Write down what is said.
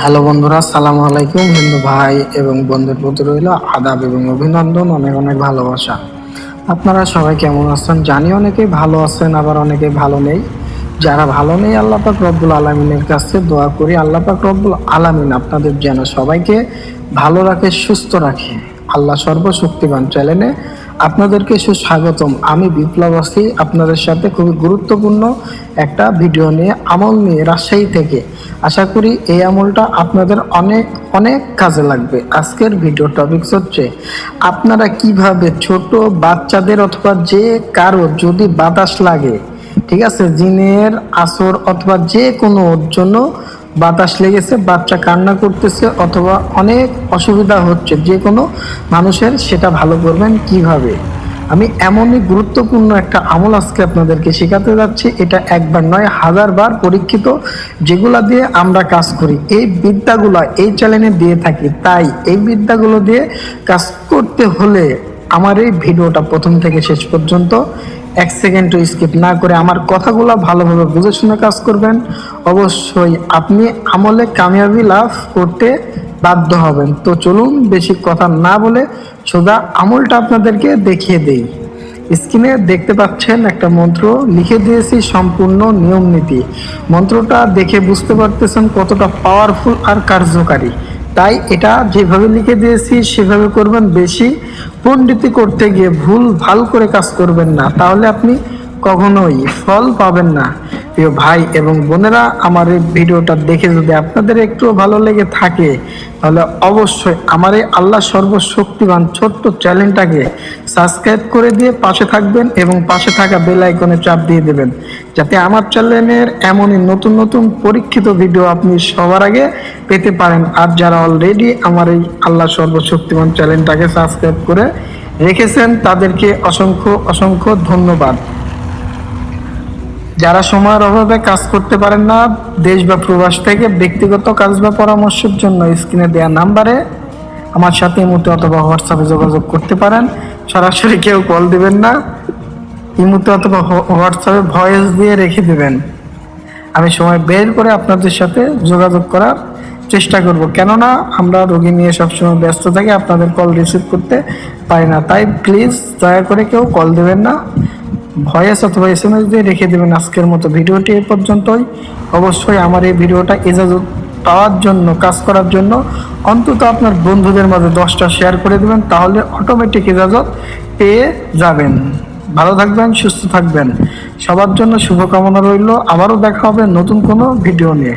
Hello বন্ধুরা, সালাম আলাইকুম। হিন্দু ভাই এবং বন্ধুর প্রতি রইল আদাব এবং অভিনন্দন, অনেক অনেক ভালোবাসা। আপনারা সবাই কেমন আছেন? জানি অনেকেই ভালো আছেন, আবার অনেকেই ভালো নেই। যারা ভালো নেই, আল্লাহ পাক রব্বুল আলমিনের কাছে দোয়া করি, আল্লাহ পাক রব্বুল আলমিন আপনাদের যেন সবাইকে ভালো রাখে, সুস্থ রাখে। আল্লাহ সর্বশক্তিমান চ্যানেলে আপনাদেরকে সুস্বাগতম। আমি বিপ্লব আছি। আপনাদের সাথে খুবই গুরুত্বপূর্ণ একটা ভিডিও নিয়ে আমল নিয়ে রাজশাহী থেকে। আশা করি এই আমলটা আপনাদের অনেক অনেক কাজে লাগবে। আজকের ভিডিও টপিকস হচ্ছে, আপনারা কীভাবে ছোট বাচ্চাদের অথবা যে কারও যদি বাতাস লাগে, ঠিক আছে, জিনের আসর অথবা যে কোনো জন্য বাতাস লেগেছে, বাচ্চা কান্না করতেছে অথবা অনেক অসুবিধা হচ্ছে, যে কোনো মানুষের সেটা ভালো করবেন কীভাবে? আমি এমনই গুরুত্বপূর্ণ একটা আমল আজকে আপনাদেরকে শেখাতে যাচ্ছি, এটা একবার নয় হাজারবার পরীক্ষিত, যেগুলা দিয়ে আমরা কাজ করি। এই বিদ্যাগুলো এই চ্যানেলে দিয়ে থাকি, তাই এই বিদ্যাগুলো দিয়ে কাজ করতে হলে আমার এই ভিডিওটা প্রথম থেকে শেষ পর্যন্ত এক সেকেন্ডও স্কিপ না করে আমার কথাগুলো ভালোভাবে বুঝে শুনে কাজ করবেন। অবশ্যই আপনি আমলে কামিয়াবি লাভ করতে বাধ্য হবেন। তো চলুন বেশি কথা না বলে সোজা আমলটা আপনাদেরকে দেখিয়ে দেই। স্ক্রিনে দেখতে পাচ্ছেন একটা মন্ত্র লিখে দিয়েছি, সম্পূর্ণ নিয়ম নীতি। মন্ত্রটা দেখে বুঝতে পারতেছেন কতটা পাওয়ারফুল আর কার্যকারী। তাই এটা যেভাবে লিখে দিয়েছি, সেভাবে করবেন বেশি পণ্ডিতি করতে গিয়ে ভুল ভালো করে কাজ করবেন না, তাহলে আপনি কখনোই ফল পাবেন না। প্রিয় ভাই এবং বোনেরা, আমার এই ভিডিওটা দেখে যদি আপনাদের একটু ভালো লেগে থাকে, তাহলে অবশ্যই আমার এই আল্লাহ সর্বশক্তিমান ছোট্ট চ্যানেলটাকে সাবস্ক্রাইব করে দিয়ে পাশে থাকবেন এবং পাশে থাকা বেল আইকনে চাপ দিয়ে দেবেন, যাতে আমার চ্যানেলের এমনই নতুন নতুন পরীক্ষিত ভিডিও আপনি সবার আগে পেতে পারেন। আর যারা অলরেডি আমার এই আল্লাহ সর্বশক্তিমান চ্যানেলটাকে সাবস্ক্রাইব করে রেখেছেন, তাদেরকে অসংখ্য অসংখ্য ধন্যবাদ। যারা সময়ের অভাবে কাজ করতে পারেন না, দেশ বা প্রবাস থেকে ব্যক্তিগত কাজ বা পরামর্শের জন্য স্ক্রিনে দেওয়া নাম্বারে আমার সাথে ইমুতে অথবা হোয়াটসঅ্যাপে যোগাযোগ করতে পারেন। সরাসরি কেউ কল দিবেন না। ইমুতে অথবা হোয়াটসঅ্যাপে ভয়েস দিয়ে রেখে দেবেন। আমি সময় বের করে আপনাদের সাথে যোগাযোগ করার চেষ্টা করব। কেননা আমরা রোগী নিয়ে সবসময় ব্যস্ত থাকি, আপনাদের কল রিসিভ করতে পারি না। তাই প্লিজ দয়া করে কেউ কল দেবেন না। ভয়েস অথবা এস এম এস দিয়ে রেখে দেবেন আজকের মতো ভিডিওটি এ পর্যন্তই। অবশ্যই আমার এই ভিডিওটা এজাজত পাওয়ার জন্য, কাজ করার জন্য অন্তত আপনার বন্ধুদের মাঝে দশটা শেয়ার করে দেবেন, তাহলে অটোমেটিক ইজাজত পেয়ে যাবেন। ভালো থাকবেন, সুস্থ থাকবেন। সবার জন্য শুভকামনা রইল। আবারও দেখা হবে নতুন কোনো ভিডিও নিয়ে।